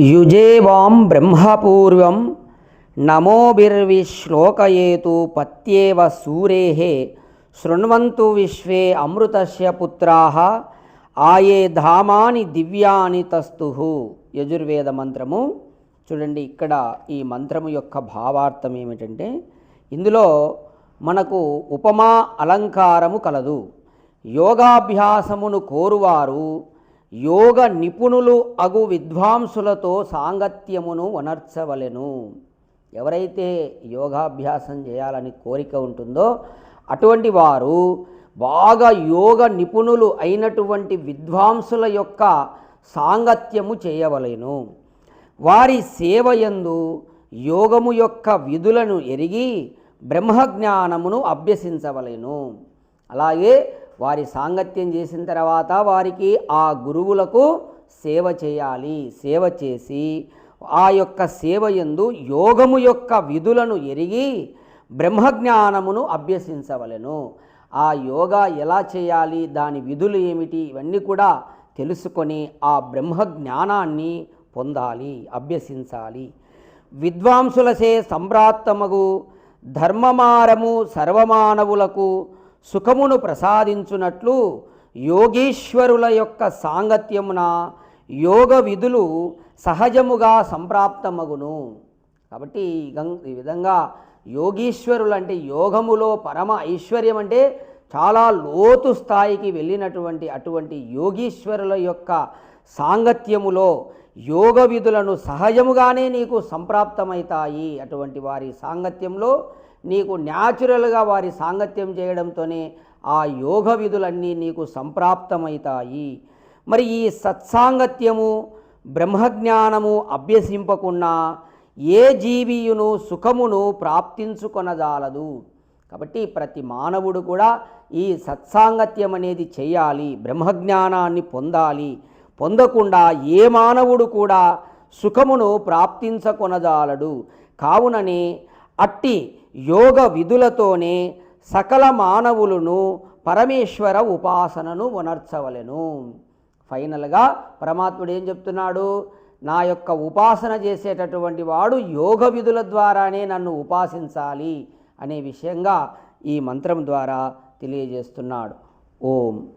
యుజేవాం బ్రహ్మపూర్వం నమోభిర్విశ్లోకయేతు పత్యేవ సూరేః శృణ్వంతు విశ్వే అమృతస్య పుత్రాः ఆయే ధామాని దివ్యాని తస్తు యజుర్వేద మంత్రము. చూడండి ఇక్కడ ఈ మంత్రము యొక్క భావార్థం ఏమిటంటే ఇందులో మనకు ఉపమా అలంకారము కలదు. యోగాభ్యాసమును కోరువారు యోగ నిపుణులు అగు విద్వాంసులతో సాంగత్యమును వనర్చవలెను. ఎవరైతే యోగాభ్యాసం చేయాలని కోరిక ఉంటుందో అటువంటి వారు బాగా యోగ నిపుణులు అయినటువంటి విద్వాంసుల యొక్క సాంగత్యము చేయవలెను. వారి సేవయందు యోగము యొక్క విధులను ఎరిగి బ్రహ్మజ్ఞానమును అభ్యసించవలెను. అలాగే వారి సాంగత్యం చేసిన తర్వాత వారికి ఆ గురువులకు సేవ చేయాలి సేవ చేసి ఆ యొక్క సేవ ఎందు యోగము యొక్క విధులను ఎరిగి బ్రహ్మజ్ఞానమును అభ్యసించవలెను. ఆ యోగా ఎలా చేయాలి దాని విధులు ఏమిటి ఇవన్నీ కూడా తెలుసుకొని ఆ బ్రహ్మ జ్ఞానాన్ని పొందాలి అభ్యసించాలి. విద్వాంసులసే సంప్రాప్తమగు ధర్మమారము సర్వమానవులకు సుఖమును ప్రసాదించునట్లు యోగీశ్వరుల యొక్క సాంగత్యమున యోగ విధులు సహజముగా సంప్రాప్తమగును. కాబట్టి ఈ గం- ఈ విధంగా యోగీశ్వరులు అంటే యోగములో పరమ ఐశ్వర్యం అంటే చాలా లోతు స్థాయికి వెళ్ళినటువంటి అటువంటి యోగీశ్వరుల యొక్క సాంగత్యములో యోగ విధులను సహజముగానే నీకు సంప్రాప్తమవుతాయి అటువంటి వారి సాంగత్యంలో నీకు న్యాచురల్గా వారి సాంగత్యం చేయడంతోనే ఆ యోగ విధులన్నీ నీకు సంప్రాప్తమవుతాయి మరి ఈ సత్సాంగత్యము బ్రహ్మజ్ఞానము అభ్యసింపకుండా ఏ జీవియును సుఖమును ప్రాప్తించుకొనజాలదు. కాబట్టి ప్రతి మానవుడు కూడా ఈ సత్సాంగత్యం అనేది చేయాలి బ్రహ్మజ్ఞానాన్ని పొందాలి. పొందకుండా ఏ మానవుడు కూడా సుఖమును ప్రాప్తించకొనజాలడు. కావుననే అట్టి యోగ విధులతోనే సకల మానవులను పరమేశ్వర ఉపాసనను ఉనర్చవలెను. ఫైనల్గా పరమాత్ముడు ఏం చెప్తున్నాడు? నా యొక్క ఉపాసన చేసేటటువంటి వాడు యోగ విధుల ద్వారానే నన్ను ఉపాసించాలి అనే విషయంగా ఈ మంత్రం ద్వారా తెలియజేస్తున్నాడు. ఓం.